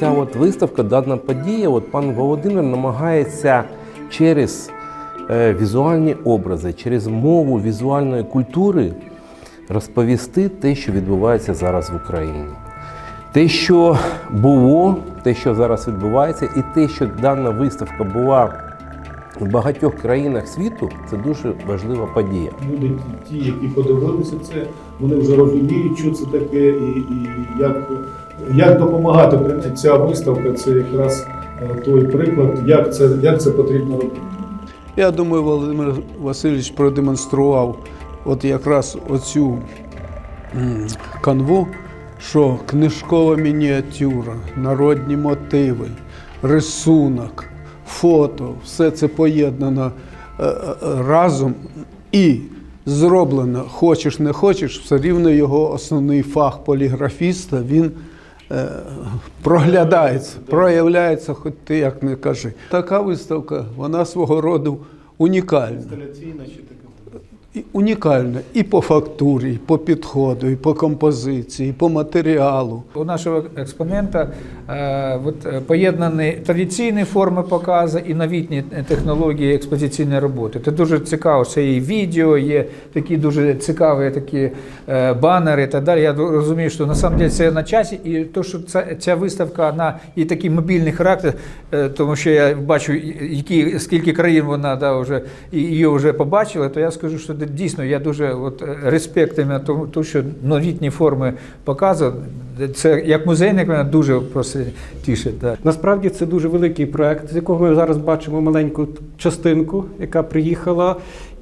Ця от виставка, дана подія, от пан Володимир намагається через е, візуальні образи, через мову візуальної культури розповісти те, що відбувається зараз в Україні. Те, що було, те, що зараз відбувається, і те, що дана виставка була в багатьох країнах світу, це дуже важлива подія. Люди, ті, які подивилися це, вони вже розуміють, що це таке, і, і як, як допомагати. Ця виставка це якраз е, той приклад, як це, як це потрібно робити. Я думаю, Володимир Васильович продемонстрував от якраз оцю канву, що книжкова мініатюра, народні мотиви, рисунок, фото, все це поєднано е, е, разом і зроблено, хочеш не хочеш, все рівно його основний фах поліграфіста, він е, проглядається, проявляється, хоч ти як не кажи. Така виставка, вона свого роду унікальна. Інсталяційна чи таке? Унікальна і по фактурі, і по підходу, і по композиції, і по матеріалу. У нашого експонента е, от, е, поєднані традиційні форми показу і новітні технології експозиційної роботи. Це дуже цікаво. Це і відео, є такі дуже цікаві такі е, банери і так далі. Я розумію, що насправді це на часі, і то, що ця, ця виставка вона і такий мобільний характер, е, тому що я бачу, які скільки країн вона да, вже і її вже побачили, то я скажу, що дійсно я дуже от, е, респект тому, тому, що новітні форми показу. Це як музейник мене дуже просто тішить. Да. Насправді це дуже великий проект, з якого ми зараз бачимо маленьку частинку, яка приїхала.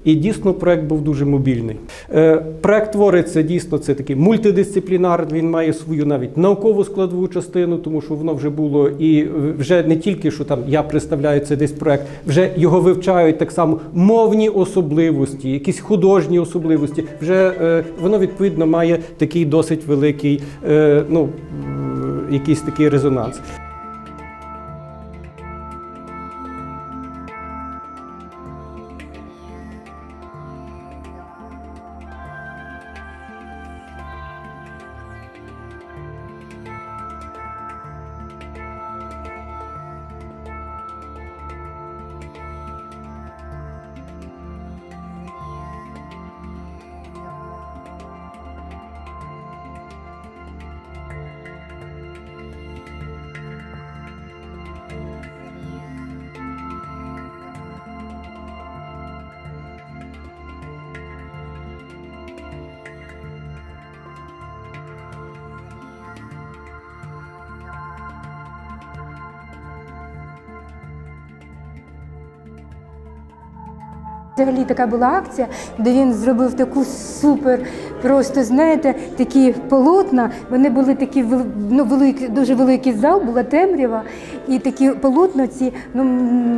І дійсно проект був дуже мобільний. Е, проект твориться дійсно це такий мультидисциплінар. Він має свою навіть наукову складову частину, тому що воно вже було і е, вже не тільки що там я представляю це десь проект, вже його вивчають так само мовні особливості, якісь художні особливості. Вже е, воно відповідно має такий досить великий, е, ну якийсь такий резонанс. Взагалі така була акція, де він зробив таку супер, просто знаєте, такі полотна. Вони були такі ну, великі, дуже великий зал, була темрява, і такі полотна ці, ну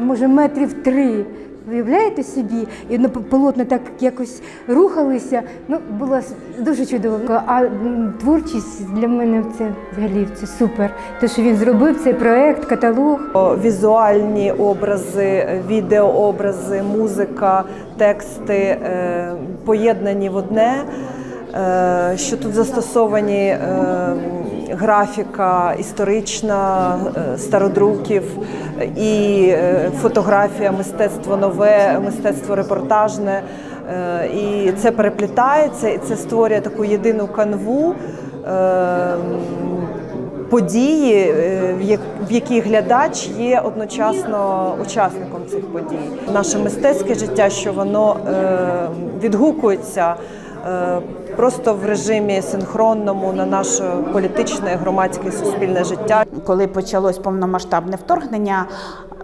може, метрів три. Виявляєте собі, і на полотна так якось рухалися. Ну, було дуже чудово. А творчість для мене це взагалі це супер. Те, що він зробив цей проект, каталог. Візуальні образи, відеообрази, музика, тексти е, поєднані в одне. Е, Що тут застосовані е, графіка історична, е, стародруків і фотографія, мистецтво нове, мистецтво репортажне. І це переплітається, і це створює таку єдину канву. події, в якій глядач є одночасно учасником цих подій. Наше мистецьке життя, що воно відгукується просто в режимі синхронному на наше політичне, громадське суспільне життя. коли почалось повномасштабне вторгнення.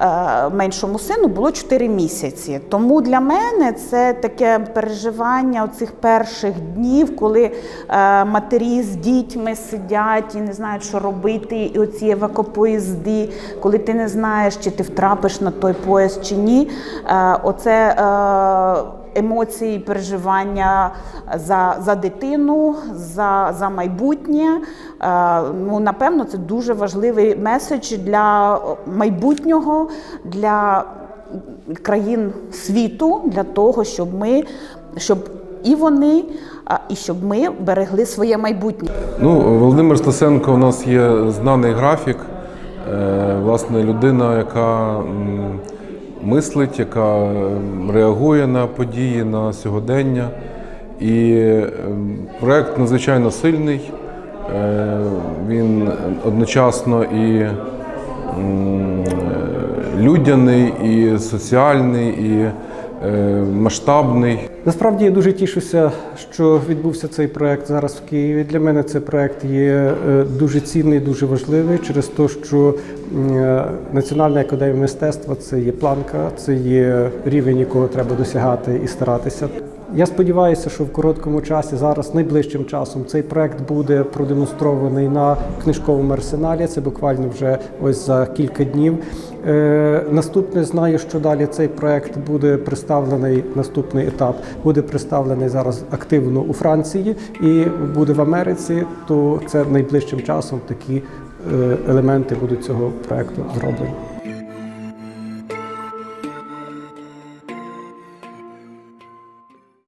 е, Меншому сину було 4 місяці. Тому для мене це таке переживання цих перших днів, коли е, матері з дітьми сидять і не знають, що робити, і оці евакопоїзди, коли ти не знаєш, чи ти втрапиш на той поїзд чи ні. Е, Оце емоції, переживання за, за дитину, за, за майбутнє. Е, Ну, напевно, це дуже важливий меседж для майбутнього, для країн світу, для того, щоб ми, щоб і вони, і щоб ми берегли своє майбутнє. Ну, Володимир Стасенко у нас є знаний графік, Е, Власне, людина, яка мислить, яка реагує на події, на сьогодення. І ем, проект надзвичайно сильний. Е, Він одночасно і е, людяний, і соціальний, і масштабний. Насправді я дуже тішуся, що відбувся цей проект зараз в Києві. Для мене цей проект є е, дуже цінний, дуже важливий через те, що е, Національна академія мистецтва це є планка, це є рівень, якого треба досягати і старатися. Я сподіваюся, що в короткому часі, зараз найближчим часом, цей проект буде продемонстрований на книжковому арсеналі. Це буквально вже ось за кілька днів. Е, наступне знаю, що далі цей проект буде представлений. Наступний етап буде представлений зараз активно у Франції і буде в Америці. То це найближчим часом такі е, елементи будуть цього проекту зроблені.